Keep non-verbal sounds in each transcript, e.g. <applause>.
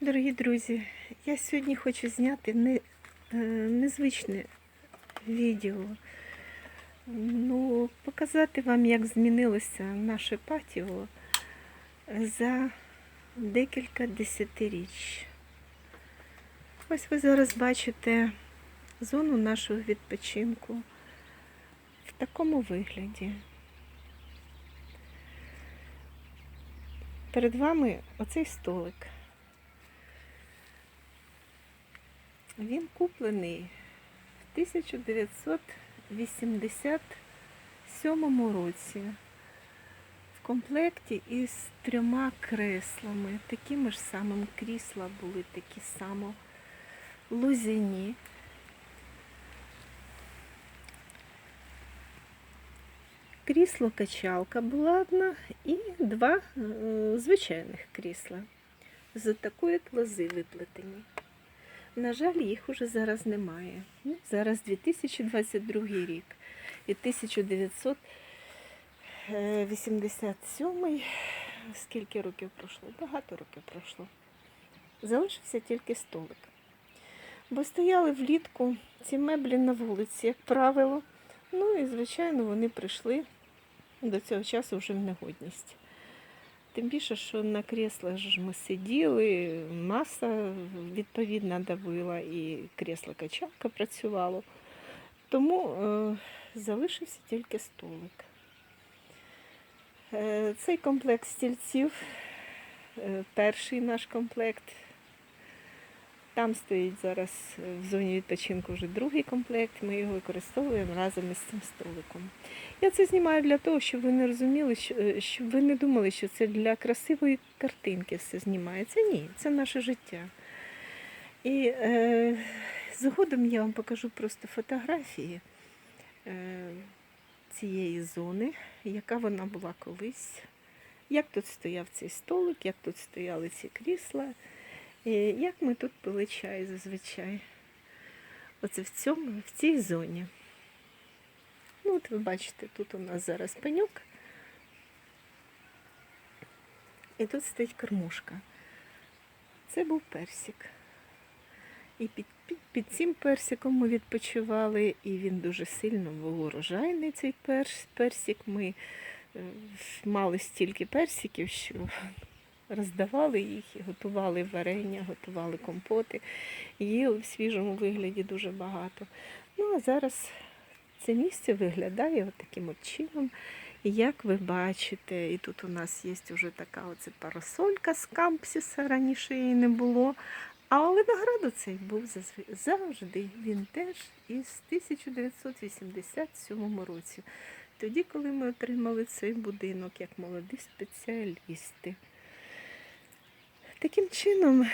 Дорогі друзі, я сьогодні хочу зняти не, е, незвичне відео. Ну, показати вам, як змінилося наше патіо за декілька десятиріч. Ось ви зараз бачите зону нашого відпочинку в такому вигляді. Перед вами оцей столик. Він куплений в 1987 році в комплекті із трьома креслами. Такими ж самими крісла були такі само лузяні. Крісло качалка була одна і два е, звичайних крісла з такої лози виплетені. На жаль, їх уже зараз немає. Зараз 2022 рік і 1987 скільки років пройшло? Багато років пройшло. Залишився тільки столик. Бо стояли влітку ці меблі на вулиці, як правило. Ну і, звичайно, вони прийшли до цього часу вже в негодність. Тим більше, що на креслах ж ми сиділи, маса відповідна давила і кресло качалка працювало. Тому е, залишився тільки столик. Е, цей комплект стільців, е, перший наш комплект. Там стоїть зараз е, в зоні відпочинку вже другий комплект. Ми його використовуємо разом із цим столиком. Я це знімаю для того, щоб ви не розуміли, е, щоб ви не думали, що це для красивої картинки все знімається. Ні, це наше життя. І е, згодом я вам покажу просто фотографії е, цієї зони, яка вона була колись, як тут стояв цей столик, як тут стояли ці крісла, і як ми тут пили чай зазвичай. Оце в цьому, в цій зоні. Ну, от ви бачите, тут у нас зараз пеньок. І тут стоїть кормушка. Це був персик. І під, під, під цим персиком ми відпочивали, і він дуже сильно був урожайний цей перс, персик. Ми е, мали стільки персиків, що роздавали їх, готували варення, готували компоти, їли в свіжому вигляді дуже багато. Ну а зараз це місце виглядає таким от чином. Як ви бачите, і тут у нас є вже така оце парасолька з кампсіса, раніше її не було. А винограду цей був завжди. Він теж із 1987 році. Тоді, коли ми отримали цей будинок як молоді спеціалісти. Таким чином,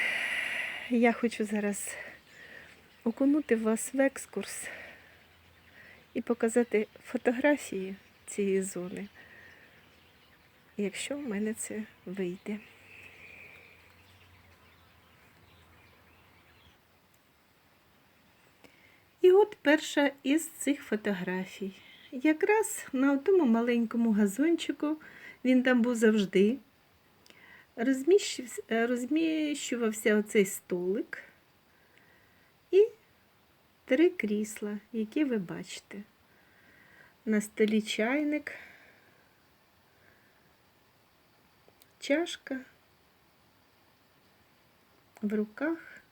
я хочу зараз окунути вас в екскурс і показати фотографії цієї зони, якщо в мене це вийде. І от перша із цих фотографій. Якраз на тому маленькому газончику він там був завжди. Е, Розміщувався оцей столик і три крісла, які ви бачите. На столі чайник, чашка, в руках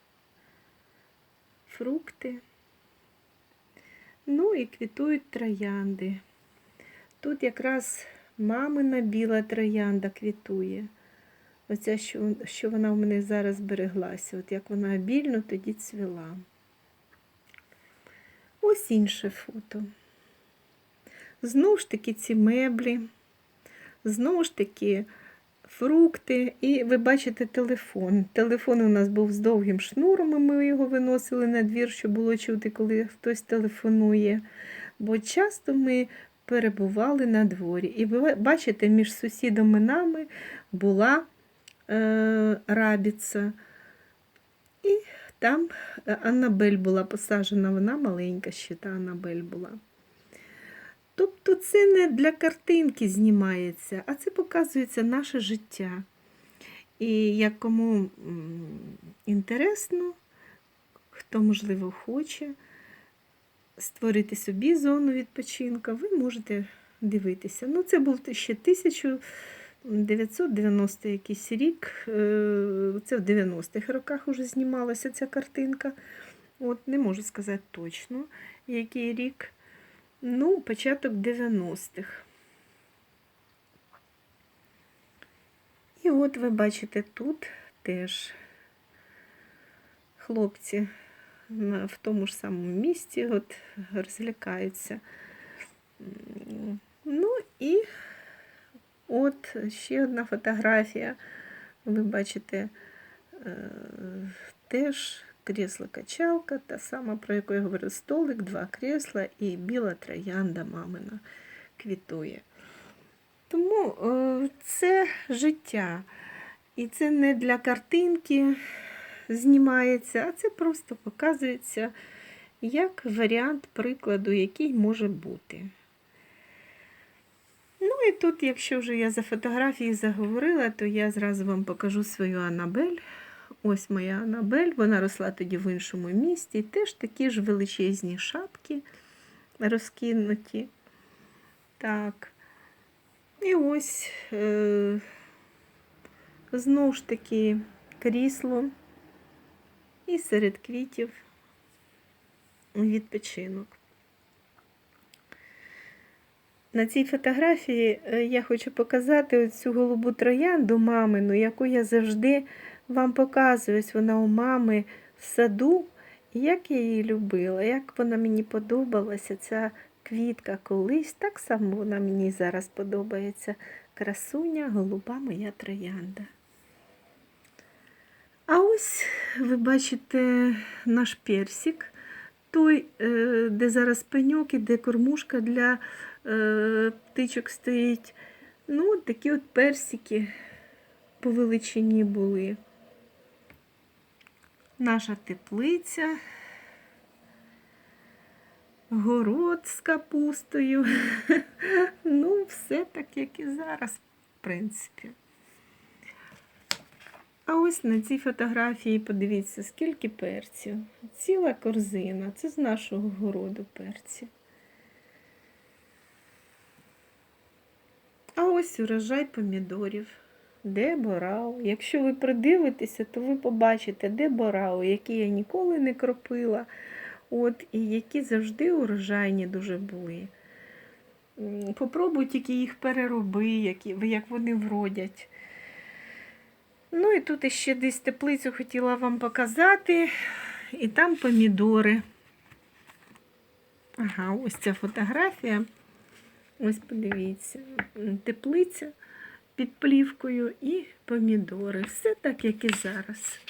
фрукти. Ну і квітують троянди. Тут якраз мамина біла троянда квітує. Оця, що, що вона в мене зараз збереглася, от як вона обільно тоді цвіла. Ось інше фото. Знову ж таки ці меблі, знову ж таки фрукти. І ви бачите телефон. Телефон у нас був з довгим шнуром, і ми його виносили на двір, щоб було чути, коли хтось телефонує. Бо часто ми перебували на дворі. І ви бачите, між сусідом і нами була е, рабіця. І там е, Аннабель була посаджена, вона маленька ще та Аннабель була. Тобто це не для картинки знімається, а це показується наше життя. І як кому інтересно, хто, можливо, хоче створити собі зону відпочинку, ви можете дивитися. Ну, це був ще 1990 якийсь рік. е, Це в 90-х роках вже знімалася ця картинка. От не можу сказати точно, який рік. Ну, початок 90-х. І от ви бачите тут теж хлопці в тому ж самому місці от розлякаються. Ну і от ще одна фотографія. Ви бачите е, теж крісло-качалка, та сама, про яку я говорю, столик, два крісла і біла троянда мамина квітує. Тому е, це життя. І це не для картинки знімається, а це просто показується як варіант прикладу, який може бути. І тут, якщо вже я за фотографії заговорила, то я зразу вам покажу свою Анабель. Ось моя Анабель, вона росла тоді в іншому місті. Теж такі ж величезні шапки розкинуті. Так. І ось е, знову ж таки крісло і серед квітів відпочинок. На цій фотографії е, я хочу показати цю голубу троянду мамину, яку я завжди вам показую. Ось вона у мами в саду. Як я її любила, як вона мені подобалася, ця квітка колись, так само вона мені зараз подобається. Красуня, голуба моя троянда. А ось ви бачите наш персик, той, е, де зараз пеньок і де кормушка для е, птичок стоїть. Ну, такі от персики по величині були. Наша теплиця, город з капустою. <laughs> Ну, все так, як і зараз, в принципі. А ось на цій фотографії подивіться, скільки перців. Ціла корзина. Це з нашого городу перці. А ось урожай помідорів. Де борау? Якщо ви придивитеся, то ви побачите, де борау, які я ніколи не кропила, от, і які завжди урожайні дуже були. Попробуй тільки їх перероби, як вони вродять. Ну і тут ще десь теплицю хотіла вам показати, і там помідори. Ага, ось ця фотографія. Ось подивіться, теплиця під плівкою і помідори. Все так, як і зараз.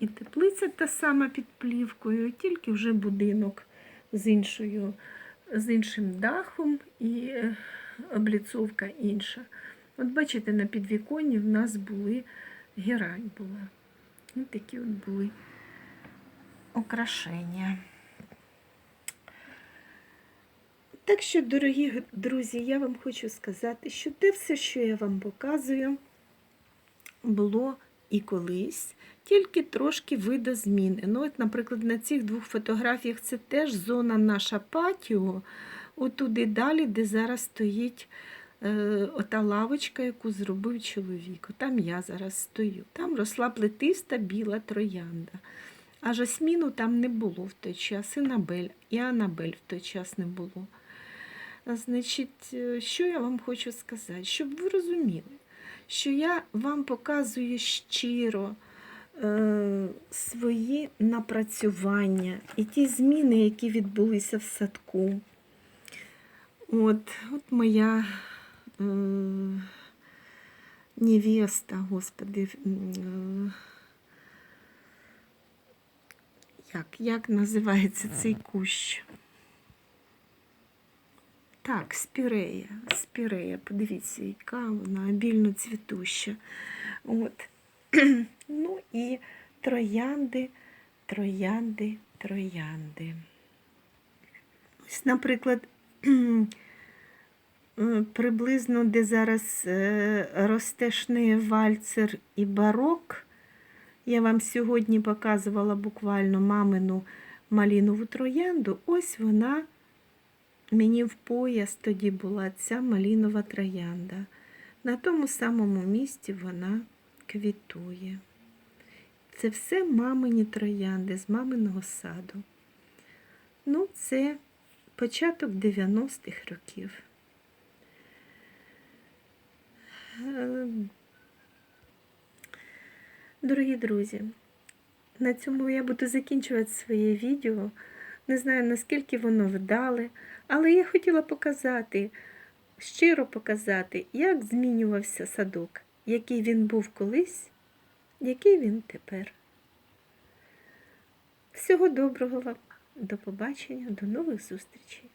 І теплиця та сама під плівкою, тільки вже будинок з, іншою, з іншим дахом і е, обліцовка інша. От бачите, на підвіконні в нас були герань була. Ось такі от були украшення. Так що, дорогі друзі, я вам хочу сказати, що те все, що я вам показую, було і колись, тільки трошки видозміни. Ну, от, наприклад, на цих двох фотографіях це теж зона наша патіо, отуди далі, де зараз стоїть ота лавочка, яку зробив чоловік. Там я зараз стою. Там росла плетиста біла троянда. А жасміну там не було в той час, і Набель, і Анабель в той час не було. Значить, е, що я вам хочу сказати? Щоб ви розуміли, що я вам показую щиро е, свої напрацювання і ті зміни, які відбулися в садку. От, от моя е, невеста, господи, е, як, як називається цей кущ? Так, спірея, спірея, подивіться, яка вона обільно цвітуща. От. <clears throat> Ну і троянди, троянди, троянди. Ось, наприклад, <clears throat> приблизно, де зараз е, росте вальцер і барок. Я вам сьогодні показувала буквально мамину малінову троянду. Ось вона мені в пояс тоді була ця малінова троянда. На тому самому місці вона квітує. Це все мамині троянди з маминого саду. Ну, це початок 90-х років. Е, Дорогі друзі, на цьому я буду закінчувати своє відео. Не знаю, наскільки воно вдале, але я хотіла показати, щиро показати, як змінювався садок, який він був колись, який він тепер. Всього доброго вам, до побачення, до нових зустрічей.